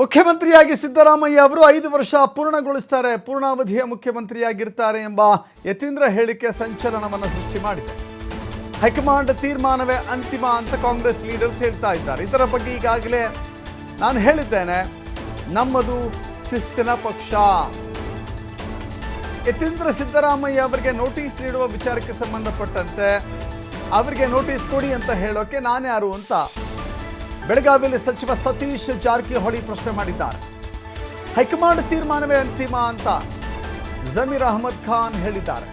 ಮುಖ್ಯಮಂತ್ರಿಯಾಗಿ ಸಿದ್ದರಾಮಯ್ಯ ಅವರು ಐದು ವರ್ಷ ಪೂರ್ಣಗೊಳಿಸ್ತಾರೆ. ಪೂರ್ಣಾವಧಿಯ ಮುಖ್ಯಮಂತ್ರಿಯಾಗಿರ್ತಾರೆ ಎಂಬ ಯತೀಂದ್ರ ಹೇಳಿಕೆ ಸಂಚಲನವನ್ನು ಸೃಷ್ಟಿ ಮಾಡಿದೆ. ಹೈಕಮಾಂಡ್ ತೀರ್ಮಾನವೇ ಅಂತಿಮ ಅಂತ ಕಾಂಗ್ರೆಸ್ ಲೀಡರ್ಸ್ ಹೇಳ್ತಾ ಇದ್ದಾರೆ. ಇದರ ಬಗ್ಗೆ ಈಗಾಗಲೇ ನಾನು ಹೇಳಿದ್ದೇನೆ, ನಮ್ಮದು ಶಿಸ್ತಿನ ಪಕ್ಷ. ಯತೀಂದ್ರ ಸಿದ್ದರಾಮಯ್ಯ ಅವರಿಗೆ ನೋಟಿಸ್ ನೀಡುವ ವಿಚಾರಕ್ಕೆ ಸಂಬಂಧಪಟ್ಟಂತೆ, ಅವರಿಗೆ ನೋಟಿಸ್ ಕೊಡಿ ಅಂತ ಹೇಳೋಕೆ ನಾನ್ಯಾರು ಅಂತ ಬೆಳಗಾವಿಯಲ್ಲಿ ಸಚಿವ ಸತೀಶ್ ಜಾರಕಿಹೊಳಿ ಪ್ರಶ್ನೆ ಮಾಡಿದ್ದಾರೆ. ಹೈಕಮಾಂಡ್ ತೀರ್ಮಾನವೇ ಅಂತಿಮ ಅಂತ ಜಮೀರ್ ಅಹಮದ್ ಖಾನ್ ಹೇಳಿದ್ದಾರೆ.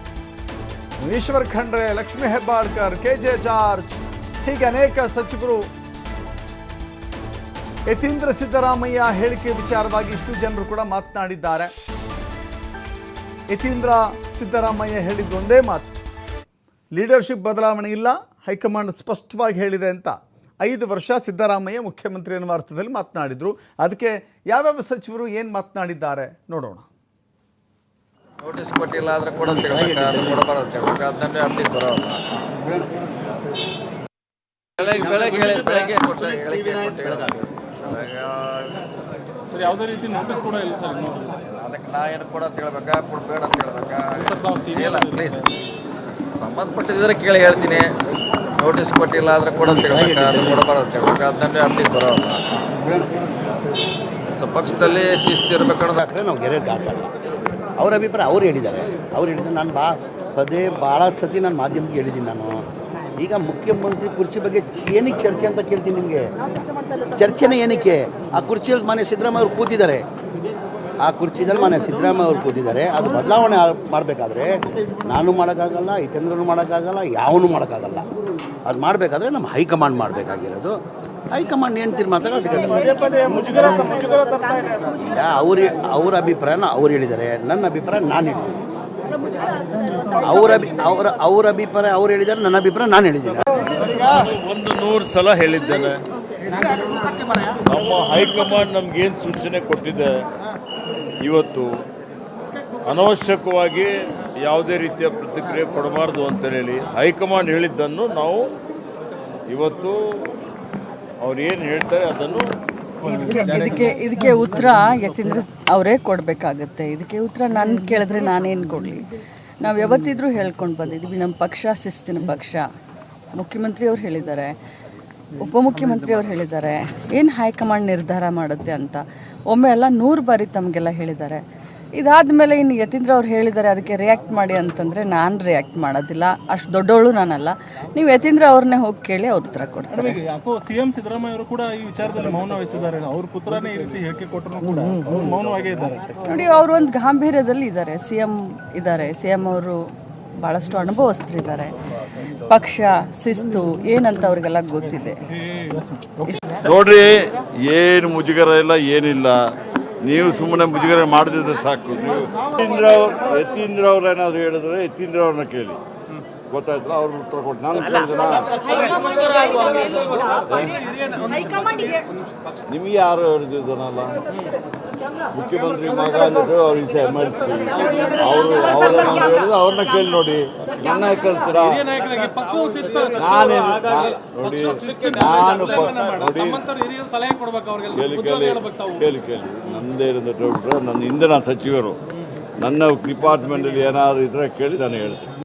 Eshwar Khandre, Lakshmi Hebbalkar K J George, ಹೀಗೆ ಅನೇಕ ಸಚಿವರು ಯತೀಂದ್ರ ಸಿದ್ದರಾಮಯ್ಯ ಹೇಳಿಕೆ ವಿಚಾರವಾಗಿ ಇಷ್ಟು ಜನರು ಕೂಡ ಮಾತನಾಡಿದ್ದಾರೆ. ಯತೀಂದ್ರ ಸಿದ್ದರಾಮಯ್ಯ ಹೇಳಿದ್ದು ಒಂದೇ ಮಾತು. ಲೀಡರ್ಶಿಪ್ ಬದಲಾವಣೆ ಇಲ್ಲ, ಹೈಕಮಾಂಡ್ ಸ್ಪಷ್ಟವಾಗಿ ಹೇಳಿದೆ ಅಂತ. ಐದು ವರ್ಷ ಸಿದ್ದರಾಮಯ್ಯ ಮುಖ್ಯಮಂತ್ರಿ ಎನ್ನುವ ಅರ್ಥದಲ್ಲಿ ಮಾತನಾಡಿದ್ರು. ಅದಕ್ಕೆ ಯಾವ್ಯಾವ ಸಚಿವರು ಏನು ಮಾತನಾಡಿದ್ದಾರೆ ನೋಡೋಣ. ನೋಟಿಸ್ ಕೊಟ್ಟಿಲ್ಲ ಆದ್ರೆ ಕೊಡಂತ ತಿಳ್ಬೇಕು ಅದು ಕೊಡಬಾರ್ದು ತಿಳ್ಬೇಕು ಅದನ್ನೇ ಅಪ್ಡೇಟ್ ಬರೋಲ್ಲ ಬೆಳಗ್ಗೆ ಬೆಳಗ್ಗೆ ಹೇಳಿ ಬೆಳಗ್ಗೆ ಕೊಟ್ಟು ಹೇಳಿಕೆ ಕೊಟ್ಟು ಹೇಳ್ಬೇಕು. ಸರ್ ಯಾವುದೇ ರೀತಿ ನೋಟಿಸ್ ಕೂಡ ಇಲ್ಲ ಸರ್ ಅದಕ್ಕೆ ನಾ ಏನು ಕೊಡ ಅಂತ ಹೇಳ್ಬೇಕಾ? ಕೊಡ್ಬೇಡ ಅಂತ ಹೇಳ್ಬೇಕಾ? ಇಲ್ಲ ಪ್ಲೀಸ್ ಸಂಬಂಧಪಟ್ಟಿದ್ರೆ ಕೇಳಿ ಹೇಳ್ತೀನಿ. ನೋಟಿಸ್ ಕೊಟ್ಟಿಲ್ಲ ಆದರೆ ಕೂಡ ತಿಳ್ಬೇಕು ಅದು ಕೊಡಬಾರದು ತಿಳ್ಬೇಕು ಅದನ್ನೇ ಅಪ್ಡೇಟ್ ಬರೋಲ್ಲ ಸೊ ಪಕ್ಷದಲ್ಲಿ ಶಿಸ್ತು ಇರಬೇಕು ನಾವು ಗೆರೆ ದಾಟಲ್ಲ ಅವ್ರ ಅಭಿಪ್ರಾಯ ಅವ್ರು ಹೇಳಿದ್ದಾರೆ. ಅವ್ರು ಹೇಳಿದ್ದಾರೆ ನಾನು ಬಾ ಪದೇ ಭಾಳ ಸತಿ ನಾನು ಮಾಧ್ಯಮಕ್ಕೆ ಹೇಳಿದ್ದೀನಿ ನಾನು. ಈಗ ಮುಖ್ಯಮಂತ್ರಿ ಕುರ್ಚಿ ಬಗ್ಗೆ ಏನಕ್ಕೆ ಚರ್ಚೆ ಅಂತ ಕೇಳ್ತೀನಿ ನಿಮಗೆ? ಚರ್ಚೆನೇ ಏನಕ್ಕೆ? ಆ ಕುರ್ಚಿಯಲ್ಲಿ ಮನೆ ಸಿದ್ದರಾಮಯ್ಯ ಅವರು ಕೂತಿದ್ದಾರೆ. ಆ ಕುರ್ಚಿದಲ್ಲಿ ಮನೆ ಸಿದ್ದರಾಮಯ್ಯ ಅವರು ಕೂತಿದ್ದಾರೆ. ಅದು ಬದಲಾವಣೆ ಮಾಡಬೇಕಾದ್ರೆ ನಾನು ಮಾಡೋಕ್ಕಾಗಲ್ಲ, ಹಿತೇಂದ್ರನು ಮಾಡೋಕ್ಕಾಗಲ್ಲ, ಯಾವನು ಮಾಡೋಕ್ಕಾಗಲ್ಲ. ಅದು ಮಾಡಬೇಕಾದ್ರೆ ನಮ್ಮ ಹೈಕಮಾಂಡ್ ಮಾಡಬೇಕಾಗಿರೋದು. ಹೈಕಮಾಂಡ್ ಏನು ತೀರ್ಮಾನ ಈಗ ಅವ್ರ ಅವ್ರ ಅಭಿಪ್ರಾಯನ ಅವ್ರು ಹೇಳಿದ್ದಾರೆ. ನನ್ನ ಅಭಿಪ್ರಾಯ ನಾನು ಹೇಳಿದ್ದೀನಿ. ಅವ್ರ ಅವರ ಅವ್ರ ಅಭಿಪ್ರಾಯ ಅವ್ರು ಹೇಳಿದ್ದಾರೆ, ನನ್ನ ಅಭಿಪ್ರಾಯ ನಾನು ಹೇಳಿದ್ದೀನಿ. ಒಂದು ನೂರು ಸಲ ಹೇಳಿದ್ದೇನೆ. ನಮ್ಮ ಹೈಕಮಾಂಡ್ ನಮ್ಗೇನು ಸೂಚನೆ ಕೊಟ್ಟಿದೆ? ಇವತ್ತು ಅನವಶ್ಯಕವಾಗಿ ಯಾವುದೇ ರೀತಿಯ ಪ್ರತಿಕ್ರಿಯೆ ಕೊಡಬಾರ್ದು ಅಂತ ಹೇಳಿ ಹೈಕಮಾಂಡ್ ಹೇಳಿದ್ದನ್ನು ನಾವು ಇವತ್ತು ಅವ್ರು ಏನು ಹೇಳ್ತಾರೆ ಅದನ್ನು ಇದಕ್ಕೆ ಇದಕ್ಕೆ ಉತ್ತರ ಯತೀಂದ್ರ ಅವರೇ ಕೊಡಬೇಕಾಗತ್ತೆ. ಇದಕ್ಕೆ ಉತ್ತರ ನಾನು ಕೇಳಿದ್ರೆ ನಾನೇನು ಕೊಡಲಿ? ನಾವು ಯಾವತ್ತಿದ್ರೂ ಹೇಳ್ಕೊಂಡು ಬಂದಿದ್ದೀವಿ ನಮ್ಮ ಪಕ್ಷ, ಶಿಸ್ತಿನ ಪಕ್ಷ. ಮುಖ್ಯಮಂತ್ರಿ ಅವ್ರು ಹೇಳಿದ್ದಾರೆ. ಉಪಮುಖ್ಯಮಂತ್ರಿ ಅವ್ರು ಹೇಳಿದ್ದಾರೆ. ಏನು ಹೈಕಮಾಂಡ್ ನಿರ್ಧಾರ ಮಾಡುತ್ತೆ ಅಂತ? ಒಮ್ಮೆ ಎಲ್ಲ ನೂರು ಬಾರಿ ತಮಗೆಲ್ಲ ಹೇಳಿದ್ದಾರೆ. ಇದಾದ್ಮೇಲೆ ಇನ್ನು ಯತೀಂದ್ರ ಅವ್ರು ಹೇಳಿದ್ದಾರೆ ಅದಕ್ಕೆ ರಿಯಾಕ್ಟ್ ಮಾಡಿ ಅಂತಂದರೆ ನಾನು ರಿಯಾಕ್ಟ್ ಮಾಡೋದಿಲ್ಲ. ಅಷ್ಟು ದೊಡ್ಡವಳು ನಾನಲ್ಲ. ನೀವು ಯತೀಂದ್ರ ಅವ್ರನ್ನೇ ಹೋಗಿ ಕೇಳಿ ಅವ್ರ ಉತ್ತರ ಕೊಡ್ತಾರೆ. ಸಿಎಂ ಯಾಕೋ ಸಿ ಎಂ ಸಿದ್ದರಾಮಯ್ಯ ಅವರು ಕೂಡ ಈ ವಿಚಾರದಲ್ಲಿ ಮೌನ ವಹಿಸಿದ್ದಾರೆ. ಅವ್ರ ಪುತ್ರನೇ ಈ ರೀತಿ ಹೇಳಿಕೆ ಕೊಟ್ಟರು ಕೂಡ ಮೌನವಾಗೇ ಇದ್ದಾರೆ. ನೋಡಿ ಅವರು ಒಂದು ಗಾಂಭೀರ್ಯದಲ್ಲಿ ಇದ್ದಾರೆ. ಸಿ ಎಂ ಇದ್ದಾರೆ. ಸಿ ಎಂ ಅವರು ಭಾಳಷ್ಟು ಅನುಭವಸ್ಥರಿದ್ದಾರೆ ಪಕ್ಷ, ಶಿಸ್ತು ಏನಂತ ಅವ್ರಿಗೆಲ್ಲ ಗೊತ್ತಿದೆ. ನೋಡ್ರಿ, ಏನು ಮುಜುಗರ ಇಲ್ಲ, ಏನಿಲ್ಲ. ನೀವು ಸುಮ್ಮನೆ ಮುಜುಗರ ಮಾಡದಿದ್ರೆ ಸಾಕು. ಯತೀಂದ್ರ ಅವ್ರು ಏನಾದ್ರು ಹೇಳಿದ್ರೆ ಯತೀಂದ್ರ ಅವ್ರನ್ನ ಕೇಳಿ. ಗೊತ್ತಾಯ್ತಲ್ಲ ಅವ್ರ ಉತ್ತರ ಕೊಟ್ಟು ನಾನು ಕೇಳಿದ್ನಾ? ನಿಮಗೆ ಯಾರು ಹೇಳಿದ್ದನಲ್ಲ ಮುಖ್ಯಮಂತ್ರಿ ಮಗ ಅಂದ್ರು ಅವ್ರಿಗೆ ಎಂ ಎಲ್ ಸಿ ಅವರು ಅವ್ರನ್ನ ಹೇಳಿದ್ರೆ ಅವ್ರನ್ನ ಕೇಳಿ ನೋಡಿ. ನನ್ನ ಕೇಳ್ತೀರಾ? ನಾನೇನು ನೋಡಿ. ನಾನು ನೋಡಿ. ಕೇಳಿ ಕೇಳಿ. ಕೇಳಿ ಕೇಳಿ. ನಂದೇನಿದೆ ಡೌಟ್ರು ನನ್ನ ಹಿಂದೆ ನಾನು ಸಚಿವರು. ನನ್ನ ಡಿಪಾರ್ಟ್ಮೆಂಟಲ್ಲಿ ಏನಾದರೂ ಇದ್ರೆ ಕೇಳಿ ನಾನು ಹೇಳ್ತೀನಿ.